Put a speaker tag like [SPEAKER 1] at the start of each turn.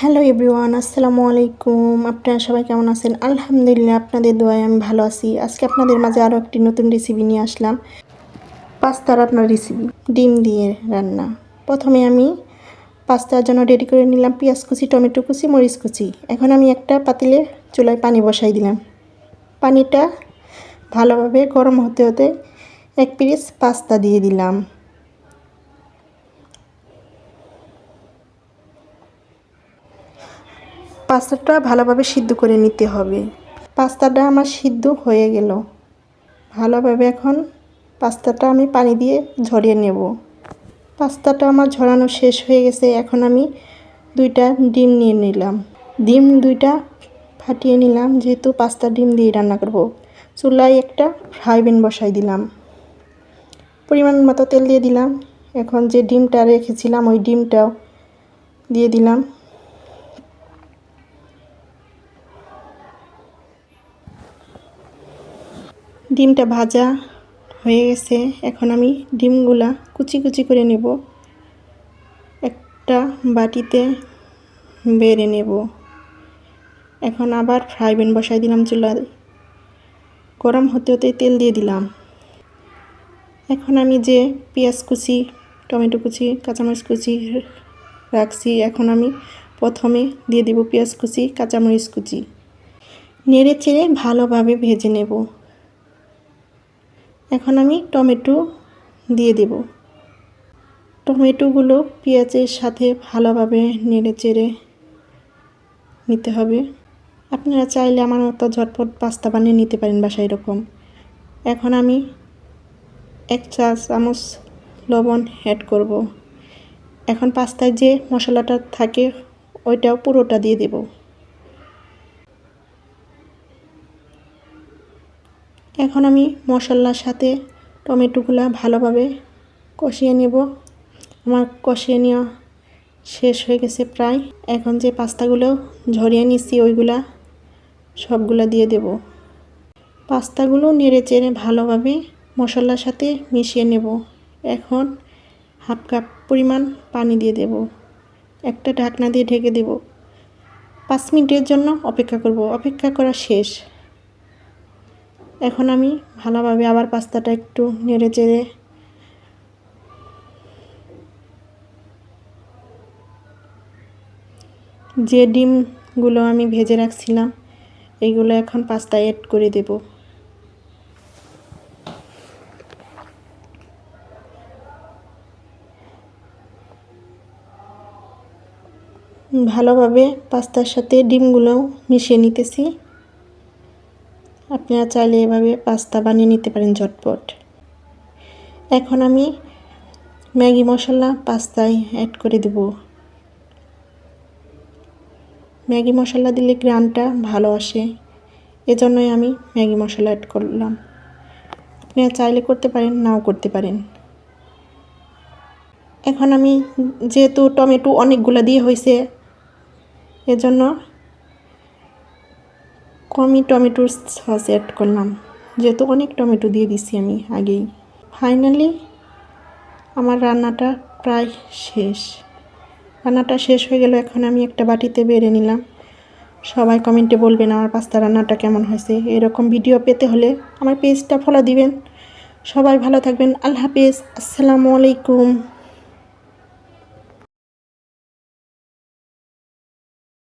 [SPEAKER 1] Hello everyone, আসসালামু আলাইকুম। আপনারা সবাই কেমন আছেন? আলহামদুলিল্লাহ, আপনাদের দোয়ায় আমি ভালো আছি। আজকে আপনাদের মাঝে আরও একটি নতুন রেসিপি নিয়ে আসলাম। পাস্তা রান্নার রেসিপি ডিম দিয়ে রান্না। প্রথমে আমি পাস্তার জন্য রেডি করে নিলাম পেঁয়াজ কুচি, টমেটো কুচি, মরিচ কুচি। এখন আমি একটা পাতিলে চুলায় পানি বসাই দিলাম। পানিটা ভালোভাবে গরম হতে হতে এক পিস পাস্তা দিয়ে দিলাম। পাস্তাটা ভালোভাবে সিদ্ধ করে নিতে হবে। পাস্তাটা আমার সিদ্ধ হয়ে গেল। ভালোভাবে এখন পাস্তাটা আমি পানি দিয়ে ঝরিয়ে নেব। পাস্তাটা আমার ঝরানো শেষ হয়ে গেছে। এখন আমি দুইটা ডিম নিয়ে নিলাম। ডিম দুইটা ফাটিয়ে নিলাম। যেহেতু পাস্তা ডিম দিয়ে রান্না করব, চুলায় একটা ফ্রাই প্যান বসাই দিলাম। পরিমাণ মতো তেল দিয়ে দিলাম। এখন যে ডিমটা রেখেছিলাম, ওই ডিমটাও দিয়ে দিলাম। ডিমটা ভাজা হয়ে গেছে। এখন আমি ডিমগুলা কুচি কুচি করে নেব। একটা বাটিতে বেড়ে নেব। এখন আবার ফ্রাই প্যান বসাই দিলাম চুলায়। গরম হতে হতে তেল দিয়ে দিলাম। এখন আমি যে পেঁয়াজ কুচি, টমেটো কুচি, কাঁচামরিচ কুচি রাখছি, এখন আমি প্রথমে দিয়ে দেব পেঁয়াজ কুচি, কাঁচামরিচ কুচি। নেড়ে চেড়ে ভালোভাবে ভেজে নেব। এখন আমি টমেটো দিয়ে দেব। টমেটোগুলো পেঁয়াজের সাথে ভালোভাবে নেড়ে চেড়ে নিতে হবে। আপনারা চাইলে আমার মতো ঝটপট পাস্তা বানিয়ে নিতে পারেন বাসায় এরকম। এখন আমি এক চা চামচ লবণ অ্যাড করব। এখন পাস্তায় যে মশলাটা থাকে, ওইটাও পুরোটা দিয়ে দেবো। এখন আমি মশলার সাথে টমেটোগুলো ভালোভাবে কষিয়ে নেব। আমার কষিয়ে নেওয়া শেষ হয়ে গেছে প্রায়। এখন যে পাস্তাগুলো ঝরিয়ে নিচ্ছি, ওইগুলা সবগুলো দিয়ে দেব। পাস্তাগুলো নেড়ে চেড়ে ভালোভাবে মশলার সাথে মিশিয়ে নেব। এখন হাফ কাপ পরিমাণ পানি দিয়ে দেব। একটা ঢাকনা দিয়ে ঢেকে দেব। পাঁচ মিনিটের জন্য অপেক্ষা করব। অপেক্ষা করা শেষ। এখন আমি ভালোভাবে আবার পাস্তাটা একটু নেড়ে চেড়ে যে ডিমগুলো আমি ভেজে রাখছিলাম এইগুলো এখন পাস্তায় অ্যাড করে দেব। ভালোভাবে পাস্তার সাথে ডিমগুলোও মিশিয়ে নিতেছি। আপনারা চাইলে এভাবে পাস্তা বানিয়ে নিতে পারেন ঝটপট। এখন আমি ম্যাগি মশলা পাস্তায় অ্যাড করে দেব। ম্যাগি মশলা দিলে গ্রানটা ভালো আসে। এজন্যই আমি ম্যাগি মশলা অ্যাড করলাম। আপনারা চাইলে করতে পারেন, নাও করতে পারেন। এখন আমি যেহেতু টমেটো অনেকগুলো দিয়ে হয়েছে এজন্য কমই টমেটোর সস অ্যাড করলাম। যেহেতু অনেক টমেটো দিয়ে দিছি আমি আগেই। ফাইনালি আমার রান্নাটা প্রায় শেষ। রান্নাটা শেষ হয়ে গেল, এখন আমি একটা বাটিতে বেড়ে নিলাম। সবাই কমেন্টে বলবেন, আমার পাস্তা রান্নাটা কেমন হয়েছে? এরকম ভিডিও পেতে হলে আমার পেজটা ফলো দিবেন। সবাই ভালো থাকবেন। আল্লাহ হাফেজ। আসসালামু আলাইকুম।